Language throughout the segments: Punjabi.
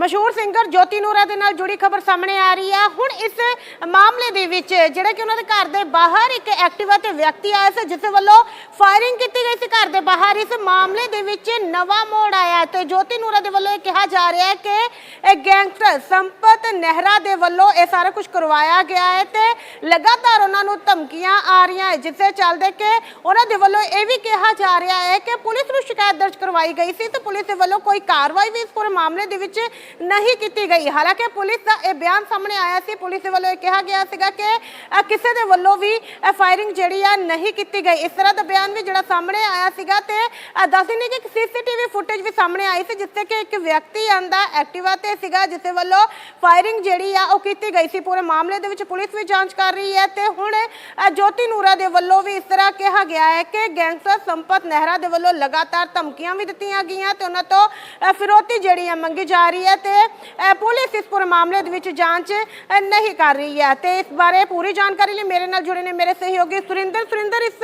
ਮਸ਼ਹੂਰ ਸਿੰਗਰ ਜੋਤੀ ਨੂਰਾ ਦੇ ਨਾਲ ਜੁੜੀ ਖਬਰ ਸਾਹਮਣੇ ਆ ਰਹੀ ਹੈ ਹੁਣ ਇਸ ਮਾਮਲੇ ਦੇ ਵਿੱਚ ਜਿਹੜਾ ਕਿ ਉਹਨਾਂ ਦੇ ਘਰ ਦੇ ਬਾਹਰ ਇੱਕ ਐਕਟਿਵਾ ਤੇ ਵਿਅਕਤੀ ਆਇਆ ਸੀ, ਜਿਸ ਵੱਲੋਂ ਫਾਇਰਿੰਗ ਕੀਤੀ ਗਈ ਸੀ ਘਰ ਦੇ ਬਾਹਰ। ਇਸ ਮਾਮਲੇ ਦੇ ਵਿੱਚ ਨਵਾਂ ਮੋੜ ਆਇਆ ਤੇ ਜੋਤੀ ਨੂਰਾ ਦੇ ਵੱਲੋਂ ਇਹ ਕਿਹਾ ਜਾ ਰਿਹਾ ਹੈ ਕਿ ਇਹ ਗੈਂਗਸਟਰ ਸੰਪਤ ਨਹਿਰਾ ਦੇ ਵੱਲੋਂ ਇਹ ਸਾਰਾ ਕੁਝ ਕਰਵਾਇਆ ਗਿਆ ਹੈ ਤੇ ਲਗਾਤਾਰ ਉਹਨਾਂ ਨੂੰ ਧਮਕੀਆਂ ਆ ਰਹੀਆਂ ਜਿਸ ਦੇ ਚੱਲਦੇ ਕਿ ਉਹਨਾਂ ਦੇ ਵੱਲੋਂ ਇਹ ਵੀ ਕਿਹਾ ਜਾ ਰਿਹਾ ਹੈ ਕਿ ਪੁਲਿਸ ਨੂੰ ਸ਼ਿਕਾਇਤ ਦਰਜ ਕਰਵਾਈ ਗਈ ਸੀ ਤੇ ਪੁਲਿਸ ਦੇ ਵੱਲੋਂ ਕੋਈ ਕਾਰਵਾਈ ਵੀ ਇਸ ਪੂਰੇ ਮਾਮਲੇ ਦੇ ਵਿੱਚ ਨਹੀਂ ਕੀਤੀ ਗਈ। ਹਾਲਾਂਕਿ ਪੁਲਿਸ ਦਾ ਇਹ ਬਿਆਨ ਸਾਹਮਣੇ ਆਇਆ ਸੀ। ਪੁਲਿਸ ਦੇ ਵੱਲੋਂ ਇਹ ਕਿਹਾ ਗਿਆ ਸੀਗਾ ਕਿ ਕਿਸੇ ਦੇ ਵੱਲੋਂ ਵੀ ਫਾਇਰਿੰਗ ਜਿਹੜੀ ਆ ਨਹੀਂ ਕੀਤੀ ਗਈ। ਇਸ ਤਰ੍ਹਾਂ ਦਾ ਬਿਆਨ ਵੀ ਜਿਹੜਾ ਸਾਹਮਣੇ ਆਇਆ ਸੀਗਾ ਤੇ ਦੱਸ ਦਿੰਦੇ ਕਿ ਸੀਸੀਟੀਵੀ ਫੁਟੇਜ ਵੀ ਸਾਹਮਣੇ ਆਈ ਸੀ, ਜਿੱਥੇ ਕਿ ਇੱਕ ਵਿਅਕਤੀ ਆਂਦਾ ਐਕਟਿਵਾ ਤੇ ਸੀਗਾ ਜਿਸ ਦੇ ਵੱਲੋਂ ਫਾਇਰਿੰਗ ਜਿਹੜੀ ਆ ਉਹ ਕੀਤੀ ਗਈ ਸੀ। ਪੂਰੇ ਮਾਮਲੇ ਦੇ ਵਿੱਚ ਪੁਲਿਸ ਵੀ ਜਾਂਚ ਕਰ ਰਹੀ ਹੈ ਤੇ ਹੁਣ ਜੋਤੀ ਨੂਰਾ ਦੇ ਵੱਲੋਂ ਵੀ ਇਸ ਤਰ੍ਹਾਂ ਕਿਹਾ ਗਿਆ ਹੈ ਕਿ ਗੈਂਗਸਟਰ ਸੰਪਤ ਨਹਿਰਾ ਦੇ ਵੱਲੋਂ ਲਗਾਤਾਰ ਧਮਕੀਆਂ ਵੀ ਦਿੱਤੀਆਂ ਗਈਆਂ ਤੇ ਉਹਨਾਂ ਤੋਂ ਫਿਰੋਤੀ ਜਿਹੜੀ ਹੈ ਮੰਗੀ ਜਾ ਰਹੀ ਹੈ ਤੇ ਪੁਲਿਸ ਇਸ ਪੂਰੇ ਮਾਮਲੇ ਦੇ ਵਿੱਚ ਜਾਂਚ ਨਹੀਂ ਕਰ ਰਹੀ ਹੈ। ਤੇ ਇਸ ਬਾਰੇ ਪੂਰੀ ਜਾਣਕਾਰੀ ਲਈ ਮੇਰੇ ਨਾਲ ਜੁੜੇ ਨੇ ਮੇਰੇ ਸਹਿਯੋਗੀ ਸੁਰਿੰਦਰ। ਸੁਰਿੰਦਰ, ਇਸ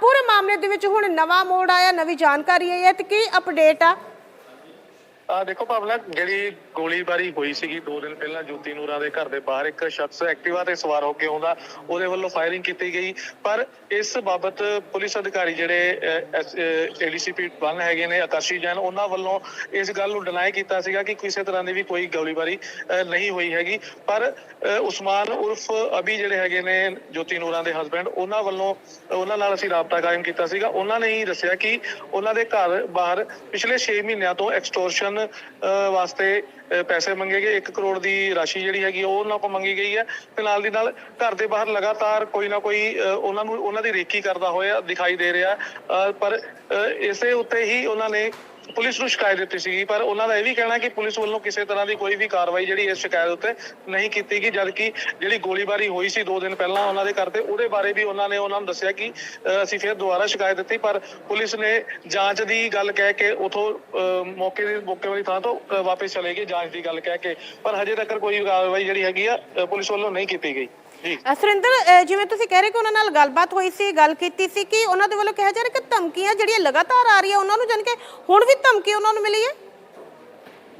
ਪੂਰੇ ਮਾਮਲੇ ਦੇ ਵਿੱਚ ਹੁਣ ਨਵਾਂ ਮੋੜ ਆਇਆ, ਨਵੀਂ ਜਾਣਕਾਰੀ ਆਈ ਹੈ ਤੇ ਕੀ ਅਪਡੇਟ ਆ? ਆ ਦੇਖੋ ਭਾਵਨਾ, ਜਿਹੜੀ ਗੋਲੀਬਾਰੀ ਹੋਈ ਸੀਗੀ 2 ਦਿਨ ਪਹਿਲਾਂ ਜੋਤੀ ਨੂਰਾ ਦੇ ਘਰ ਦੇ ਬਾਹਰ, ਇੱਕ ਸ਼ਖਸ ਐਕਟਿਵਾ ਤੇ ਸਵਾਰ ਹੋ ਕੇ ਆਉਂਦਾ, ਉਹਦੇ ਵੱਲੋਂ ਫਾਇਰਿੰਗ ਕੀਤੀ ਗਈ। ਪਰ ਇਸ ਬਾਬਤ ਪੁਲਿਸ ਅਧਿਕਾਰੀ ਜਿਹੜੇ ਏਡੀਸੀਪੀ ਵਨ ਹੈਗੇ ਨੇ, ਆਕਾਸ਼ੀ ਜੈਨ, ਉਹਨਾਂ ਵੱਲੋਂ ਇਸ ਗੱਲ ਨੂੰ ਡਿਨਾਈ ਕੀਤਾ ਸੀਗਾ ਕਿ ਕਿਸੇ ਤਰ੍ਹਾਂ ਦੀ ਵੀ ਕੋਈ ਗੋਲੀਬਾਰੀ ਨਹੀਂ ਹੋਈ ਹੈਗੀ। ਪਰ ਉਸਮਾਨ ਉਰਫ ਅਭੀ ਜਿਹੜੇ ਹੈਗੇ ਨੇ ਜੋਤੀ ਨੂਰਾ ਦੇ ਹਸਬੰਡ ਉਹਨਾਂ ਵੱਲੋਂ, ਉਹਨਾਂ ਨਾਲ ਅਸੀਂ ਰਾਬਤਾ ਕਾਇਮ ਕੀਤਾ ਸੀਗਾ। ਉਹਨਾਂ ਨੇ ਹੀ ਦੱਸਿਆ ਕਿ ਉਹਨਾਂ ਦੇ ਘਰ ਬਾਹਰ ਪਿਛਲੇ 6 ਮਹੀਨਿਆਂ ਤੋਂ ਐਕਸਟੋਰਸ਼ਨ ਵਾਸਤੇ ਪੈਸੇ ਮੰਗੇ ਗਏ। 1 ਕਰੋੜ ਦੀ ਰਾਸ਼ੀ ਜਿਹੜੀ ਹੈਗੀ ਉਹ ਉਹਨਾਂ ਕੋਲ ਮੰਗੀ ਗਈ ਹੈ। ਤੇ ਨਾਲ ਦੀ ਨਾਲ ਘਰ ਦੇ ਬਾਹਰ ਲਗਾਤਾਰ ਕੋਈ ਨਾ ਕੋਈ ਉਹਨਾਂ ਨੂੰ ਉਹਨਾਂ ਦੀ ਰੇਕੀ ਕਰਦਾ ਹੋਇਆ ਦਿਖਾਈ ਦੇ ਰਿਹਾ। ਅ, ਪਰ ਇਸੇ ਉੱਤੇ ਹੀ ਉਹਨਾਂ ਨੇ ਪੁਲਿਸ ਨੂੰ ਸ਼ਿਕਾਇਤ ਦਿੱਤੀ ਸੀਗੀ ਪਰ ਉਹਨਾਂ ਦਾ ਇਹ ਵੀ ਕਹਿਣਾ ਕਿ ਪੁਲਿਸ ਵੱਲੋਂ ਕਿਸੇ ਤਰ੍ਹਾਂ ਦੀ ਕੋਈ ਵੀ ਕਾਰਵਾਈ ਜਿਹੜੀ ਇਸ ਸ਼ਿਕਾਇਤ ਉੱਤੇ ਨਹੀਂ ਕੀਤੀ ਗਈ ਜਦਕਿ ਜਿਹੜੀ ਗੋਲੀਬਾਰੀ ਹੋਈ ਸੀ 2 ਦਿਨ ਪਹਿਲਾਂ ਉਹਨਾਂ ਦੇ ਘਰ ਤੇ ਉਹਦੇ ਬਾਰੇ ਵੀ ਉਹਨਾਂ ਨੇ ਉਹਨਾਂ ਨੂੰ ਦੱਸਿਆ ਕਿ ਅਸੀਂ ਫਿਰ ਦੁਬਾਰਾ ਸ਼ਿਕਾਇਤ ਦਿੱਤੀ ਪਰ ਪੁਲਿਸ ਨੇ ਜਾਂਚ ਦੀ ਗੱਲ ਕਹਿ ਕੇ ਉਥੋਂ ਮੌਕੇ ਦੀ ਮੌਕੇ ਵਾਲੀ ਥਾਂ ਤੋਂ ਅ, ਵਾਪਸ ਚਲੇ ਗਏ ਜਾਂਚ ਦੀ ਗੱਲ ਕਹਿ ਕੇ ਪਰ ਹਜੇ ਤੱਕ ਕੋਈ ਕਾਰਵਾਈ ਜਿਹੜੀ ਹੈਗੀ ਆ ਪੁਲਿਸ ਵੱਲੋਂ ਨਹੀਂ ਕੀਤੀ ਗਈ। ਸੁਰਿੰਦਰ ਜਿਵੇਂ ਤੁਸੀਂ ਕਹਿ ਰਹੇ ਕਿ ਉਹਨਾਂ ਨਾਲ ਗੱਲਬਾਤ ਹੋਈ ਸੀ, ਗੱਲ ਕੀਤੀ ਸੀ, ਕਿ ਉਹਨਾਂ ਦੇ ਵੱਲੋਂ ਕਿਹਾ ਜਾ ਰਿਹਾ ਕਿ ਧਮਕੀਆਂ ਜਿਹੜੀਆਂ ਲਗਾਤਾਰ ਆ ਰਹੀਆਂ, ਉਹਨਾਂ ਨੂੰ ਜਾਣ ਕੇ ਹੁਣ ਵੀ ਧਮਕੀ ਉਹਨਾਂ ਨੂੰ ਮਿਲੀ ਹੈ?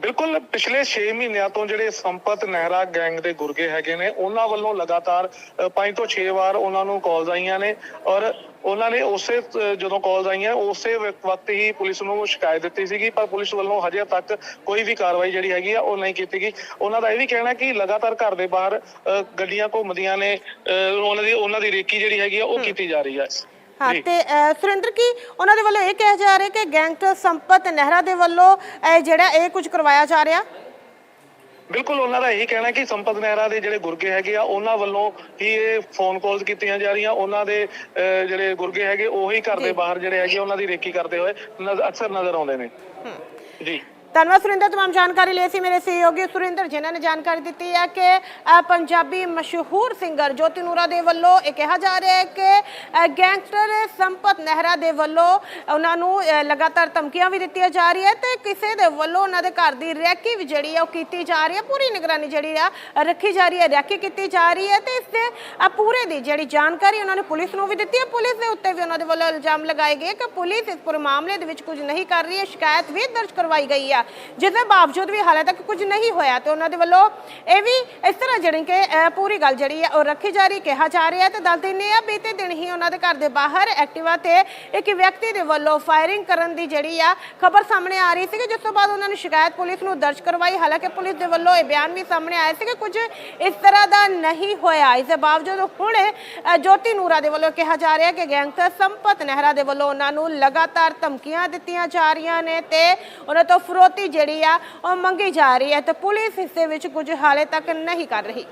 ਬਿਲਕੁਲ ਪਿਛਲੇ 6 ਮਹੀਨਿਆਂ ਤੋਂ ਜਿਹੜੇ ਸੰਪਤ ਨਹਿਰਾ ਗੈਂਗ ਦੇ ਗੁਰਗੇ ਹੈਗੇ ਨੇ ਉਹਨਾਂ ਵੱਲੋਂ ਲਗਾਤਾਰ 5 ਤੋਂ 6 ਵਾਰ ਉਹਨਾਂ ਨੂੰ ਕਾਲਸ ਆਈਆਂ ਨੇ ਔਰ ਉਹਨਾਂ ਨੇ ਉਸੇ ਜਦੋਂ ਕਾਲਸ ਆਈਆਂ ਉਸੇ ਵਕ- ਵਕਤ ਹੀ ਪੁਲਿਸ ਨੂੰ ਸ਼ਿਕਾਇਤ ਦਿੱਤੀ ਸੀਗੀ ਪਰ ਪੁਲਿਸ ਵੱਲੋਂ ਹਜੇ ਤੱਕ ਕੋਈ ਵੀ ਕਾਰਵਾਈ ਜਿਹੜੀ ਹੈਗੀ ਆ ਉਹ ਨਹੀਂ ਕੀਤੀ ਗਈ। ਉਹਨਾਂ ਦਾ ਇਹ ਵੀ ਕਹਿਣਾ ਕਿ ਲਗਾਤਾਰ ਘਰ ਦੇ ਬਾਹਰ ਗੱਡੀਆਂ ਘੁੰਮਦੀਆਂ ਨੇ ਉਹਨਾਂ ਦੀ ਉਹਨਾਂ ਦੀ ਰੇਕੀ ਜਿਹੜੀ ਹੈਗੀ ਆ ਉਹ ਕੀਤੀ ਜਾ ਰਹੀ ਹੈ ਹਾਂ। ਤੇ ਸੁਰਿੰਦਰ ਕੀ ਉਹਨਾਂ ਦੇ ਵੱਲੋਂ ਇਹ ਕਿਹਾ ਜਾ ਰਿਹਾ ਕਿ ਗੈਂਗਸਟਰ ਸੰਪਤ ਨਹਿਰਾ ਦੇ ਵੱਲੋਂ ਜਿਹੜਾ ਇਹ ਕੁਝ ਕਰਵਾਇਆ ਜਾ ਰਿਹਾ? ਬਿਲਕੁਲ ਉਹਨਾਂ ਦਾ ਇਹੀ ਕਹਿਣਾ ਕਿ ਸੰਪਤ ਮਹਿਰਾ ਦੇ ਜਿਹੜੇ ਗੁਰਗੇ ਹੈਗੇ ਆ ਉਹਨਾਂ ਵੱਲੋਂ ਹੀ ਇਹ ਫੋਨ ਕਾਲਸ ਕੀਤੀਆਂ ਜਾ ਰਹੀਆਂ। ਉਹਨਾਂ ਦੇ ਜਿਹੜੇ ਗੁਰਗੇ ਹੈਗੇ ਉਹੀ ਘਰ ਦੇ ਬਾਹਰ ਜਿਹੜੇ ਹੈਗੇ ਉਹਨਾਂ ਦੀ ਰੇਕੀ ਕਰਦੇ ਹੋਏ ਅਕਸਰ ਨਜ਼ਰ ਆਉਂਦੇ ਨੇ। ਜੀ। ਧੰਨਵਾਦ ਸੁਰਿੰਦਰ, ਤਮਾਮ ਜਾਣਕਾਰੀ ਲਈ ਸੀ ਮੇਰੇ ਸਹਿਯੋਗੀ ਸੁਰਿੰਦਰ ਜਿਨ੍ਹਾਂ ਨੇ ਜਾਣਕਾਰੀ ਦਿੱਤੀ ਹੈ ਕਿ ਪੰਜਾਬੀ ਮਸ਼ਹੂਰ ਸਿੰਗਰ ਜੋਤੀ ਨੂਰਾ ਦੇ ਵੱਲੋਂ ਇਹ ਕਿਹਾ ਜਾ ਰਿਹਾ ਹੈ ਕਿ ਗੈਂਗਸਟਰ ਸੰਪਤ ਨਹਿਰਾ ਦੇ ਵੱਲੋਂ ਉਹਨਾਂ ਨੂੰ ਲਗਾਤਾਰ ਧਮਕੀਆਂ ਵੀ ਦਿੱਤੀਆਂ ਜਾ ਰਹੀਆਂ ਤੇ ਕਿਸੇ ਦੇ ਵੱਲੋਂ ਉਹਨਾਂ ਦੇ ਘਰ ਦੀ ਰੈਕੀ ਵੀ ਜਿਹੜੀ ਹੈ ਉਹ ਕੀਤੀ ਜਾ ਰਹੀ ਹੈ ਪੂਰੀ ਨਿਗਰਾਨੀ ਜਿਹੜੀ ਆ ਰੱਖੀ ਜਾ ਰਹੀ ਹੈ, ਰੈਕੀ ਕੀਤੀ ਜਾ ਰਹੀ ਹੈ ਤੇ ਇਸ ਦੇ ਪੂਰੇ ਦੀ ਜਿਹੜੀ ਜਾਣਕਾਰੀ ਉਹਨਾਂ ਨੇ ਪੁਲਿਸ ਨੂੰ ਵੀ ਦਿੱਤੀ ਹੈ, ਪੁਲਿਸ ਦੇ ਉੱਤੇ ਵੀ ਉਹਨਾਂ ਦੇ ਵੱਲੋਂ ਇਲਜ਼ਾਮ ਲਗਾਏ ਗਏ ਕਿ ਪੁਲਿਸ ਇਸ ਪੂਰੇ ਮਾਮਲੇ ਦੇ ਵਿੱਚ ਕੁਝ ਨਹੀਂ ਕਰ ਰਹੀ ਹੈ, ਸ਼ਿਕਾਇਤ ਵੀ ਦਰਜ ਕਰਵਾਈ ਗਈ ਆ ਜਿਸ ਦੇ ਬਾਵਜੂਦ ਵੀ ਹਾਲੇ ਤੱਕ ਕੁਝ ਨਹੀਂ ਹੋਇਆ ਤੇ ਉਹਨਾਂ ਦੇ ਵੱਲੋਂ ਇਹ ਵੀ ਇਸ ਤਰ੍ਹਾਂ ਜਿਹੜੀ ਕਿ ਪੂਰੀ ਗੱਲ ਜਿਹੜੀ ਹੈ ਉਹ ਰੱਖੀ ਜਾ ਰਹੀ, ਕਿਹਾ ਜਾ ਰਿਹਾ ਤੇ ਦੱਸ ਦਿੰਦੇ ਆ ਬੀਤੇ ਦਿਨ ਹੀ ਉਹਨਾਂ ਦੇ ਘਰ ਦੇ ਬਾਹਰ ਐਕਟਿਵਾ ਤੇ ਇੱਕ ਵਿਅਕਤੀ ਦੇ ਵੱਲੋਂ ਫਾਇਰਿੰਗ ਕਰਨ ਦੀ ਜਿਹੜੀ ਆ ਖਬਰ ਸਾਹਮਣੇ ਆ ਰਹੀ ਸੀ ਕਿ ਜਿਸ ਤੋਂ ਬਾਅਦ ਉਹਨਾਂ ਨੇ ਸ਼ਿਕਾਇਤ ਪੁਲਿਸ ਨੂੰ ਦਰਜ ਕਰਵਾਈ। ਹਾਲਾਂਕਿ ਪੁਲਿਸ ਦੇ ਵੱਲੋਂ ਇਹ ਬਿਆਨ ਵੀ ਸਾਹਮਣੇ ਆਇਆ ਸੀ ਕਿ ਕੁਝ ਇਸ ਤਰ੍ਹਾਂ ਦਾ ਨਹੀਂ ਹੋਇਆ। ਇਸ ਦੇ ਬਾਵਜੂਦ ਹੁਣ ਜੋਤੀ ਨੂਰਾ ਦੇ ਵੱਲੋਂ ਕਿਹਾ ਜਾ ਰਿਹਾ ਕਿ ਗੈਂਗਸਟਰ ਸੰਪਤ ਨਹਿਰਾ ਦੇ ਵੱਲੋਂ ਉਹਨਾਂ ਨੂੰ ਲਗਾਤਾਰ ਧਮਕੀਆਂ ਦਿੱਤੀਆਂ ਜਾ ਰਹੀਆਂ ਨੇ ਤੇ ਉਹਨਾਂ ਤੋਂ ਫਰੋਤੀ ਜਿਹੜੀ ਆ ਉਹ ਮੰਗੀ ਜਾ ਰਹੀ ਹੈ ਤੇ ਪੁਲਿਸ ਇਸ ਦੇ ਵਿੱਚ ਕੁਝ ਹਾਲੇ ਤੱਕ ਨਹੀਂ ਕਰ ਰਹੀ।